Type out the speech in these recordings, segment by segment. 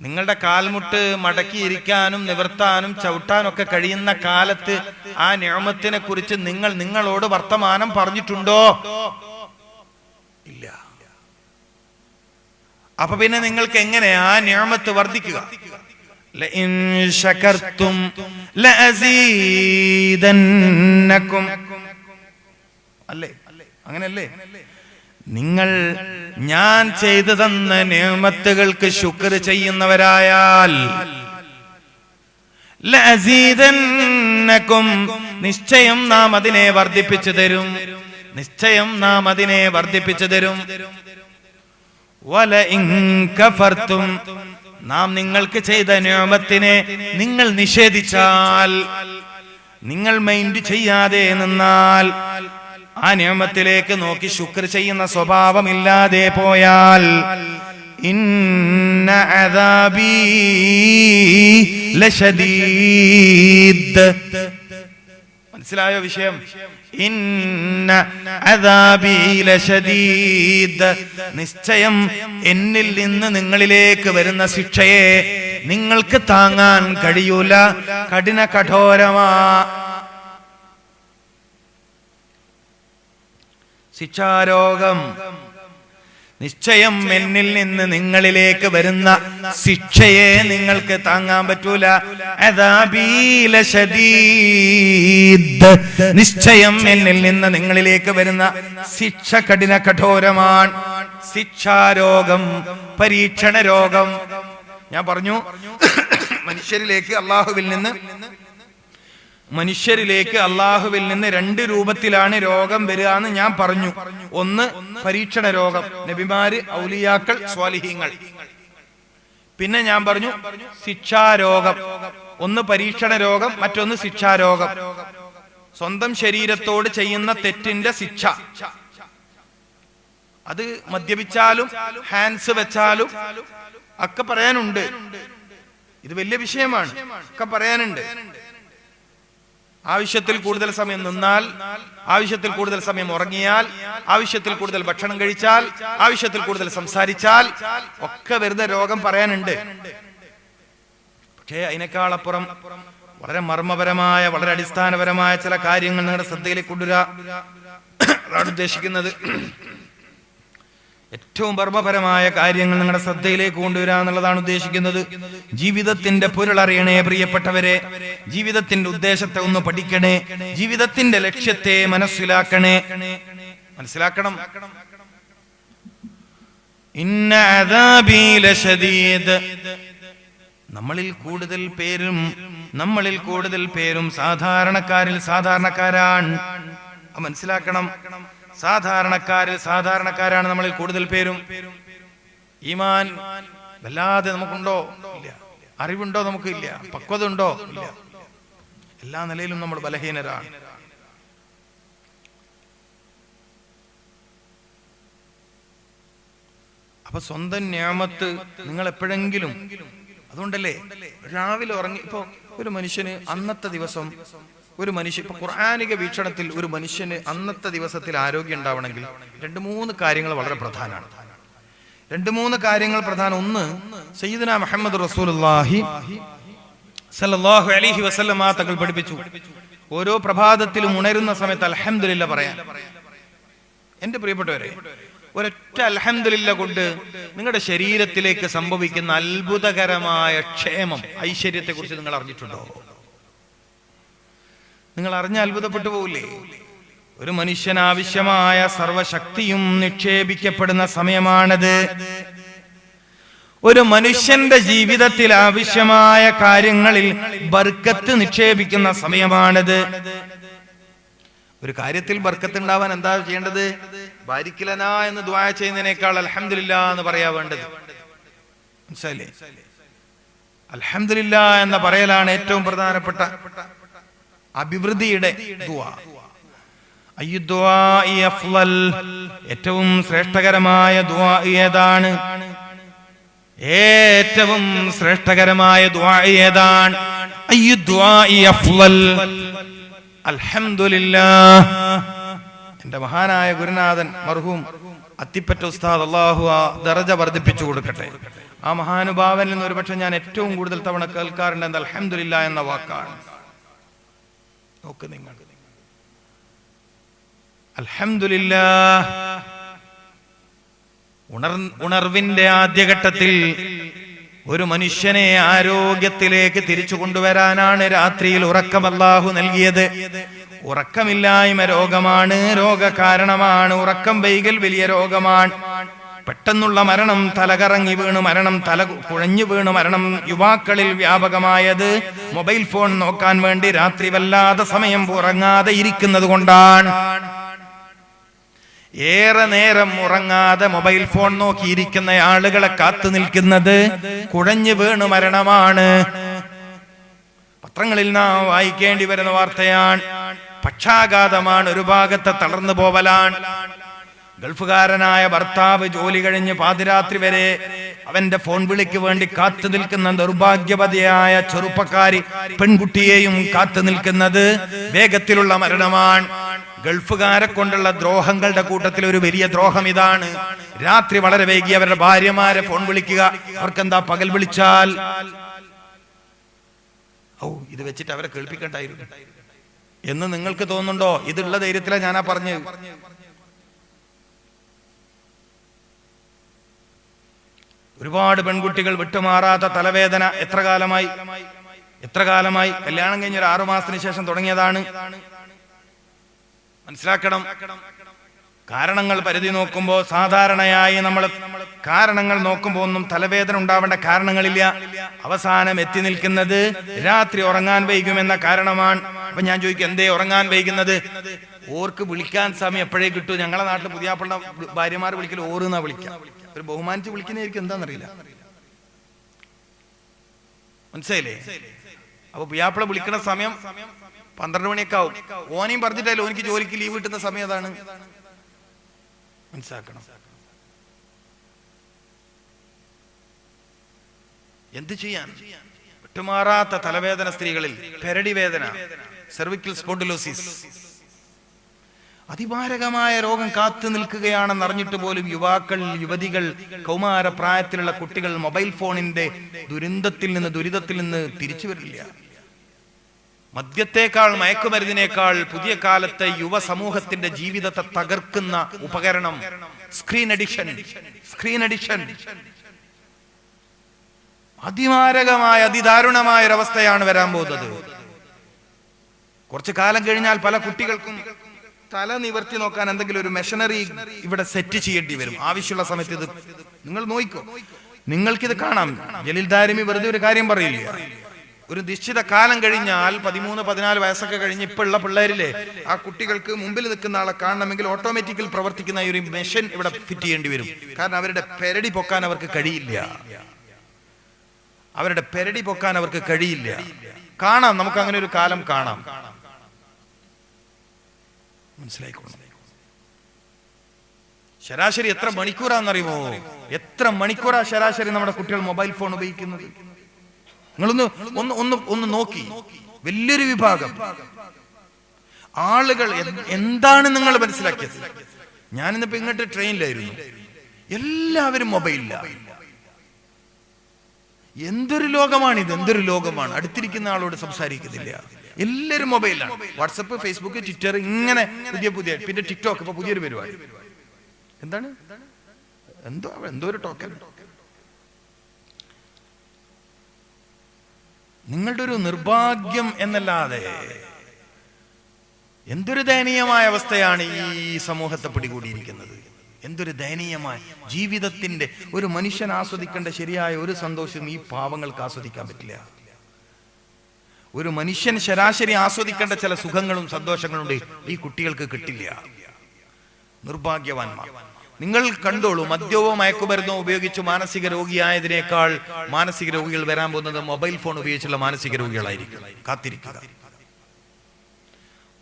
നിങ്ങളുടെ കാൽമുട്ട് മടക്കിയിരിക്കാനും നിവർത്താനും ചവിട്ടാനും ഒക്കെ കഴിയുന്ന കാലത്ത് ആ നിയമത്തിനെ കുറിച്ച് നിങ്ങൾ നിങ്ങളോട് വർത്തമാനം പറഞ്ഞിട്ടുണ്ടോ? ഇല്ല. അപ്പൊ പിന്നെ നിങ്ങൾക്ക് എങ്ങനെ ആ നിയമത്ത് വർദ്ധിക്കുക? അല്ലേ? അങ്ങനല്ലേ നിങ്ങൾ ഞാൻ ചെയ്തു തന്ന നിയമത്തുകൾക്ക് ശുക്ർ ചെയ്യുന്നവരായാൽ നിശ്ചയം നാം അതിനെ വർദ്ധിപ്പിച്ചു തരും. നിശ്ചയം നാം അതിനെ വർദ്ധിപ്പിച്ചു തരും. വല കഫർത്തും നാം നിങ്ങൾക്ക് ചെയ്ത നിയമത്തിനെ നിങ്ങൾ നിഷേധിച്ചാൽ നിങ്ങൾ മൈൻഡ് ചെയ്യാതെ നിന്നാൽ ആ നിയമത്തിലേക്ക് നോക്കി ശുക്ർ ചെയ്യുന്ന സ്വഭാവമില്ലാതെ പോയാൽ ഇന്ന മനസ്സിലായോ വിഷയം? ഇന്ന നിശ്ചയം എന്നിൽ നിന്ന് നിങ്ങളിലേക്ക് വരുന്ന ശിക്ഷയെ നിങ്ങൾക്ക് താങ്ങാൻ കഴിയൂല. കഠിന കഠോരമാ ശിക്ഷാരോഗം. നിശ്ചയം എന്നിൽ നിന്ന് നിങ്ങളിലേക്ക് വരുന്ന ശിക്ഷയെ നിങ്ങൾക്ക് താങ്ങാൻ പറ്റൂല. നിശ്ചയം എന്നിൽ നിന്ന് നിങ്ങളിലേക്ക് വരുന്ന ശിക്ഷ കഠിന കഠോരമാണ്. ശിക്ഷാരോഗം പരീക്ഷണ രോഗം ഞാൻ പറഞ്ഞു മനുഷ്യരിലേക്ക് അള്ളാഹുവിൽ നിന്ന് മനുഷ്യരിലേക്ക് അള്ളാഹുവിൽ നിന്ന് രണ്ട് രൂപത്തിലാണ് രോഗം വരിക എന്ന് ഞാൻ പറഞ്ഞു. ഒന്ന് പരീക്ഷണ രോഗം. നബിമാര് ഔലിയാക്കൾ സ്വാലിഹീങ്ങൾ. പിന്നെ ഞാൻ പറഞ്ഞു ശിക്ഷാരോഗം ഒന്ന് പരീക്ഷണ രോഗം മറ്റൊന്ന് ശിക്ഷാരോഗം സ്വന്തം ശരീരത്തോട് ചെയ്യുന്ന തെറ്റിന്റെ ശിക്ഷ. അത് മദ്യപിച്ചാലും ഹാൻഡ്സ് വെച്ചാലും ഒക്കെ പറയാനുണ്ട്. ഇത് വലിയ വിഷയമാണ്. ഒക്കെ പറയാനുണ്ട്. ആവശ്യത്തിൽ കൂടുതൽ സമയം നിന്നാൽ ആവശ്യത്തിൽ കൂടുതൽ സമയം ഉറങ്ങിയാൽ ആവശ്യത്തിൽ കൂടുതൽ ഭക്ഷണം കഴിച്ചാൽ ആവശ്യത്തിൽ കൂടുതൽ സംസാരിച്ചാൽ ഒക്കെ വരുന്ന രോഗം പറയാനുണ്ട്. പക്ഷേ അതിനേക്കാളപ്പുറം വളരെ മർമ്മപരമായ വളരെ അടിസ്ഥാനപരമായ ചില കാര്യങ്ങൾ നിങ്ങളുടെ ശ്രദ്ധയിലേക്ക് കൊണ്ടുവരാ അതാണ് ഉദ്ദേശിക്കുന്നത്. ഏറ്റവും മർമ്മപരമായ കാര്യങ്ങൾ നിങ്ങളുടെ ശ്രദ്ധയിലേക്ക് കൊണ്ടുവരിക എന്നുള്ളതാണ് ഉദ്ദേശിക്കുന്നത്. ജീവിതത്തിന്റെ പൊരുളറിയണേ പ്രിയപ്പെട്ടവരെ. ജീവിതത്തിന്റെ ഉദ്ദേശത്തെ ഒന്ന് പഠിക്കണേ. ജീവിതത്തിന്റെ ലക്ഷ്യത്തെ മനസ്സിലാക്കണേ. മനസ്സിലാക്കണം. നമ്മളിൽ കൂടുതൽ പേരും നമ്മളിൽ കൂടുതൽ പേരും സാധാരണക്കാരിൽ സാധാരണക്കാരാണ്. മനസ്സിലാക്കണം. സാധാരണക്കാരിൽ സാധാരണക്കാരാണ് നമ്മളിൽ കൂടുതൽ പേരും. ഈമാൻ വല്ലാതെ നമുക്കുണ്ടോ? ഇല്ല. അറിവുണ്ടോ നമുക്ക്? ഇല്ല. പക്വത ഉണ്ടോ ഇല്ല. എല്ലാ നിലയിലും നമ്മൾ ബലഹീനരാണ്. അപ്പൊ സ്വന്തം ഞാമത്ത് നിങ്ങൾ എപ്പോഴെങ്കിലും അതുകൊണ്ടല്ലേ? രാവിലെ ഉറങ്ങി ഇപ്പൊ ഒരു മനുഷ്യന് അന്നത്തെ ദിവസം ഒരു മനുഷ്യൻ ഇപ്പൊ ഖുർആാനിക വീക്ഷണത്തിൽ ഒരു മനുഷ്യന് അന്നത്തെ ദിവസത്തിൽ ആരോഗ്യം ഉണ്ടാവണമെങ്കിൽ രണ്ട് മൂന്ന് കാര്യങ്ങൾ വളരെ പ്രധാനമാണ്. രണ്ട് മൂന്ന് കാര്യങ്ങൾ പ്രധാന. ഒന്ന് സയ്യിദന മുഹമ്മദ് റസൂലുള്ളാഹി സല്ലല്ലാഹു അലൈഹി വസല്ലമ തങ്ങൾ പഠിപ്പിച്ചു. ഓരോ പ്രഭാതത്തിലും ഉണരുന്ന സമയത്ത് അൽഹംദുലില്ല പറയാൻ. എന്റെ പ്രിയപ്പെട്ടവരെ ഒരൊറ്റ അൽഹംദുലില്ല കൊണ്ട് നിങ്ങളുടെ ശരീരത്തിലേക്ക് സംഭവിക്കുന്ന അത്ഭുതകരമായ ക്ഷേമം ഐശ്വര്യത്തെ കുറിച്ച് നിങ്ങൾ അറിഞ്ഞിട്ടുണ്ടോ? നിങ്ങൾ അറിഞ്ഞ അത്ഭുതപ്പെട്ടു പോകില്ലേ ഒരു മനുഷ്യന് ആവശ്യമായ സർവശക്തിയും നിക്ഷേപിക്കപ്പെടുന്ന സമയമാണത്. ഒരു മനുഷ്യന്റെ ജീവിതത്തിൽ ആവശ്യമായ കാര്യങ്ങളിൽ ബർക്കത്ത് നിക്ഷേപിക്കുന്ന സമയമാണത്. ഒരു കാര്യത്തിൽ ബർക്കത്ത് ഉണ്ടാവാൻ എന്താ ചെയ്യേണ്ടത്? ബാരിക്കലന എന്ന് ദ്വായ ചെയ്യുന്നതിനേക്കാൾ അലഹമില്ല എന്ന് പറയാ വേണ്ടത്. മനസ്സിലായില്ലേ? അലഹമില്ല എന്ന പറയലാണ് ഏറ്റവും പ്രധാനപ്പെട്ട അഭിവൃദ്ധിയുടെ ഏറ്റവും ശ്രേഷ്ഠകരമായ ദുആ ഏതാണ്? ഏറ്റവും ശ്രേഷ്ഠകരമായ ദുആ ഏതാണ്? എന്റെ മഹാനായ ഗുരുനാഥൻ മർഹൂം അത്തിപ്പറ്റ ഉസ്താദ് അള്ളാഹു ആ ദറജ വർദ്ധിപ്പിച്ചു കൊടുക്കട്ടെ. ആ മഹാനുഭാവനിൽ നിന്ന് ഒരുപക്ഷെ ഞാൻ ഏറ്റവും കൂടുതൽ തവണ കേൾക്കാറുണ്ട് എന്താ അലഹമില്ല എന്ന വാക്കാണ്. നോക്ക് നിങ്ങൾ. അൽഹംദുലില്ലാ ഉണർ ഉണർവിന്റെ ആദ്യഘട്ടത്തിൽ ഒരു മനുഷ്യനെ ആരോഗ്യത്തിലേക്ക് തിരിച്ചു കൊണ്ടുവരാനാണ് രാത്രിയിൽ ഉറക്കം അല്ലാഹു നൽകിയത്. ഉറക്കമില്ലായ്മ രോഗമാണ് രോഗകാരണമാണ് ഉറക്കം വൈകൽ വലിയ രോഗമാണ്. പെട്ടെന്നുള്ള മരണം തലകറങ്ങി വീണ് മരണം തല കുഴഞ്ഞു വീണ് മരണം യുവാക്കളിൽ വ്യാപകമായത്. മൊബൈൽ ഫോൺ നോക്കാൻ വേണ്ടി രാത്രി വല്ലാതെ സമയം ഉറങ്ങാതെ ഇരിക്കുന്നത് കൊണ്ടാണ്. ഏറെ നേരം ഉറങ്ങാതെ മൊബൈൽ ഫോൺ നോക്കിയിരിക്കുന്ന ആളുകളെ കാത്തു നിൽക്കുന്നത് കുഴഞ്ഞു വീണ് മരണമാണ്. പത്രങ്ങളിൽ നാം വായിക്കേണ്ടി വരുന്ന വാർത്തയാണ്. പക്ഷാഘാതമാണ് ഒരു ഭാഗത്തെ തളർന്നു പോവലാണ്. ഗൾഫുകാരനായ ഭർത്താവ് ജോലി കഴിഞ്ഞ് പാതിരാത്രി വരെ അവന്റെ ഫോൺ വിളിക്ക് വേണ്ടി കാത്തു നിൽക്കുന്ന ദൗർഭാഗ്യവതിയായ ചെറുപ്പക്കാരി പെൺകുട്ടിയെയും കാത്തു നിൽക്കുന്നത് വേഗത്തിലുള്ള മരണമാണ്. ഗൾഫുകാരെ കൊണ്ടുള്ള ദ്രോഹങ്ങളുടെ കൂട്ടത്തിൽ ഒരു വലിയ ദ്രോഹം ഇതാണ്. രാത്രി വളരെ വൈകി അവരുടെ ഭാര്യമാരെ ഫോൺ വിളിക്കുക. അവർക്കെന്താ പകൽ വിളിച്ചാൽ? ഓ ഇത് വെച്ചിട്ട് അവരെ കേൾപ്പിക്കണ്ടായിരുന്നു. എന്ന് നിങ്ങൾക്ക് തോന്നുന്നുണ്ടോ? ഇതുള്ള ധൈര്യത്തിലാണ് ഞാനാ പറഞ്ഞു ഒരുപാട് പെൺകുട്ടികൾ വിട്ടുമാറാത്ത തലവേദന എത്ര കാലമായി? എത്ര കാലമായി? കല്യാണം കഴിഞ്ഞ ഒരു ആറുമാസത്തിന് ശേഷം തുടങ്ങിയതാണ്. മനസ്സിലാക്കണം. കാരണങ്ങൾ പരിധി നോക്കുമ്പോൾ സാധാരണയായി നമ്മൾ കാരണങ്ങൾ നോക്കുമ്പോൾ ഒന്നും തലവേദന ഉണ്ടാവേണ്ട കാരണങ്ങളില്ല. അവസാനം എത്തി നിൽക്കുന്നത് രാത്രി ഉറങ്ങാൻ വൈകുമെന്ന കാരണമാണ്. അപ്പൊ ഞാൻ ചോദിക്കും എന്തേ ഉറങ്ങാൻ വൈകുന്നത്? ഓർക്ക് വിളിക്കാൻ സമയം എപ്പോഴേ കിട്ടൂ? ഞങ്ങളെ നാട്ടിൽ പുതിയാപ്പിള്ള ഭാര്യമാർ വിളിക്കൽ ഓറുന്നാ വിളിക്കാം. ഒരു ബഹുമാനിച്ച് വിളിക്കുന്നതായിരിക്കും എന്താണെന്നറിയില്ല മനസ്സിലായില്ലേ? അപ്പൊ പിയാപ്പിള വിളിക്കുന്ന സമയം പന്ത്രണ്ട് മണിയൊക്കെ ആവും. ഓനെയും പറഞ്ഞിട്ടല്ലോ എനിക്ക് ജോലിക്ക് ലീവ് കിട്ടുന്ന സമയം അതാണ്. മനസ്സിലാക്കണം. എന്ത് ചെയ്യാൻ? വിട്ടുമാറാത്ത തലവേദന സ്ത്രീകളിൽ പെരടി വേദന സെർവിക്കൽ സ്പോണ്ടിലോസിസ് അതിമാരകമായ രോഗം കാത്തു നിൽക്കുകയാണെന്ന് അറിഞ്ഞിട്ട് പോലും യുവാക്കൾ യുവതികൾ കൗമാര പ്രായത്തിലുള്ള കുട്ടികൾ മൊബൈൽ ഫോണിന്റെ ദുരന്തത്തിൽ നിന്ന് ദുരിതത്തിൽ നിന്ന് തിരിച്ചു വരില്ല. മദ്യത്തെക്കാൾ മയക്കുമരുന്നിനേക്കാൾ പുതിയ കാലത്തെ യുവ സമൂഹത്തിന്റെ ജീവിതത്തെ തകർക്കുന്ന ഉപകരണം സ്ക്രീൻ അഡിക്ഷൻ സ്ക്രീൻ അഡിക്ഷൻ. അതിമാരകമായ അതിദാരുണമായ ഒരവസ്ഥയാണ് വരാൻ പോകുന്നത്. കുറച്ചു കാലം കഴിഞ്ഞാൽ പല കുട്ടികൾക്കും തല നിവർത്തി നോക്കാൻ എന്തെങ്കിലും ഒരു മെഷനറി ഇവിടെ സെറ്റ് ചെയ്യേണ്ടി വരും. ആവശ്യമുള്ള സമയത്ത് ഇത് നിങ്ങൾ നോയിക്കോ നിങ്ങൾക്കിത് കാണാം. ജലീൽ ദാരിമി വെറുതെ ഒരു കാര്യം പറയില്ല? ഒരു നിശ്ചിത കാലം കഴിഞ്ഞാൽ പതിമൂന്ന് പതിനാല് വയസ്സൊക്കെ കഴിഞ്ഞ് ഉള്ള പിള്ളേരില്ലേ? ആ കുട്ടികൾക്ക് മുമ്പിൽ നിൽക്കുന്ന ആളെ കാണണമെങ്കിൽ ഓട്ടോമാറ്റിക്കൽ പ്രവർത്തിക്കുന്ന ഒരു മെഷീൻ ഇവിടെ ഫിറ്റ് ചെയ്യേണ്ടി വരും. കാരണം അവരുടെ പെരടി പൊക്കാൻ അവർക്ക് കഴിയില്ല. അവരുടെ പെരടി പൊക്കാൻ അവർക്ക് കഴിയില്ല. കാണാം. നമുക്ക് അങ്ങനെ ഒരു കാലം കാണാം. മനസ്സിലായിക്കോണം ശരാശരി എത്ര മണിക്കൂറാണെന്നറിയുമോ എത്ര മണിക്കൂറാ ശരാശരി നമ്മുടെ കുട്ടികൾ മൊബൈൽ ഫോൺ ഉപയോഗിക്കുന്നത്? നിങ്ങളൊന്ന് ഒന്ന് ഒന്ന് ഒന്ന് നോക്കി. വലിയൊരു വിഭാഗം. ആളുകൾ എന്താണ് നിങ്ങൾ മനസ്സിലാക്കിയത്? ഞാനിന്നിപ്പോ ഇങ്ങോട്ട് ട്രെയിനിലായിരുന്നു. എല്ലാവരും മൊബൈലിലാണ് എന്തൊരു ലോകമാണ് ഇത് എന്തൊരു ലോകമാണ്? അടുത്തിരിക്കുന്ന ആളോട് സംസാരിക്കുന്നില്ല. എല്ലാവരും മൊബൈലാണ് വാട്സപ്പ് ഫേസ്ബുക്ക് ട്വിറ്റർ ഇങ്ങനെ പുതിയ പുതിയ. പിന്നെ ടിക്ടോക്ക് ഇപ്പൊ പുതിയൊരു പരിപാടി. എന്താണ്? എന്തോ എന്തോ ഒരു ടോക്കൻ നിങ്ങളുടെ ഒരു നിർഭാഗ്യം എന്നല്ലാതെ എന്തൊരു ദയനീയമായ അവസ്ഥയാണ് ഈ സമൂഹത്തെ പിടികൂടിയിരിക്കുന്നത്? എന്തൊരു ദയനീയമായ ജീവിതത്തിന്റെ ഒരു മനുഷ്യൻ ആസ്വദിക്കേണ്ട ശരിയായ ഒരു സന്തോഷം ഈ പാവങ്ങൾക്ക് ആസ്വദിക്കാൻ പറ്റില്ല. ഒരു മനുഷ്യൻ ശരാശരി ആസ്വദിക്കേണ്ട ചില സുഖങ്ങളും സന്തോഷങ്ങളും ഈ കുട്ടികൾക്ക് കിട്ടില്ല. നിർഭാഗ്യവാന്മാർ. നിങ്ങൾ കണ്ടോളൂ മദ്യവോ മയക്കുമരുന്നോ ഉപയോഗിച്ച് മാനസിക രോഗിയായതിനേക്കാൾ മാനസിക രോഗികൾ വരാൻ പോകുന്നത് മൊബൈൽ ഫോൺ ഉപയോഗിച്ചുള്ള മാനസിക രോഗികളായിരിക്കും. കാത്തിരിക്കുക.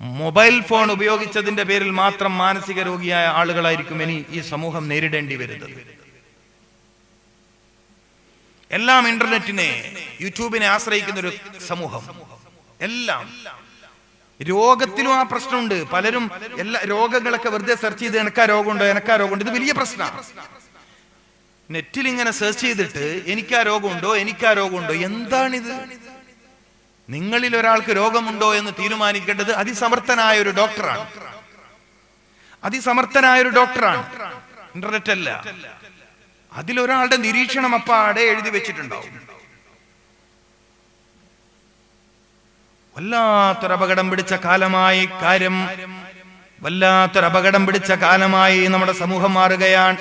മൊബൈൽ ഫോൺ ഉപയോഗിച്ചതിന്റെ പേരിൽ മാത്രം മാനസിക രോഗിയായ ആളുകളായിരിക്കും ഇനി ഈ സമൂഹം നേരിടേണ്ടി വരുന്നത്. എല്ലാം ഇന്റർനെറ്റിനെ യൂട്യൂബിനെ ആശ്രയിക്കുന്ന ഒരു സമൂഹം. എല്ലാം. രോഗത്തിലും ആ പ്രശ്നമുണ്ട്. പലരും എല്ലാ രോഗങ്ങളൊക്കെ വെറുതെ സെർച്ച് ചെയ്ത് എനക്കാ രോഗമുണ്ടോ എനക്കാ രോഗമുണ്ടോ? ഇത് വലിയ പ്രശ്നമാണ് നെറ്റിൽ ഇങ്ങനെ സെർച്ച് ചെയ്തിട്ട് എനിക്കാ രോഗമുണ്ടോ എനിക്കാ രോഗമുണ്ടോ? എന്താണിത്? നിങ്ങളിൽ ഒരാൾക്ക് രോഗമുണ്ടോ എന്ന് തീരുമാനിക്കേണ്ടത് അതിസമർത്ഥനായ ഒരു ഡോക്ടറാണ്. അതിസമർത്ഥനായ ഒരു ഡോക്ടറാണ്. ഇന്റർനെറ്റ് അല്ല അതിലൊരാളുടെ നിരീക്ഷണം അപ്പാടെ എഴുതി വെച്ചിട്ടുണ്ടാവും. വല്ലാത്തൊരു അപകടം പിടിച്ച കാലമായി കാര്യം വല്ലാത്തൊരു അപകടം പിടിച്ച കാലമായി നമ്മുടെ സമൂഹം മാറുകയാണ്.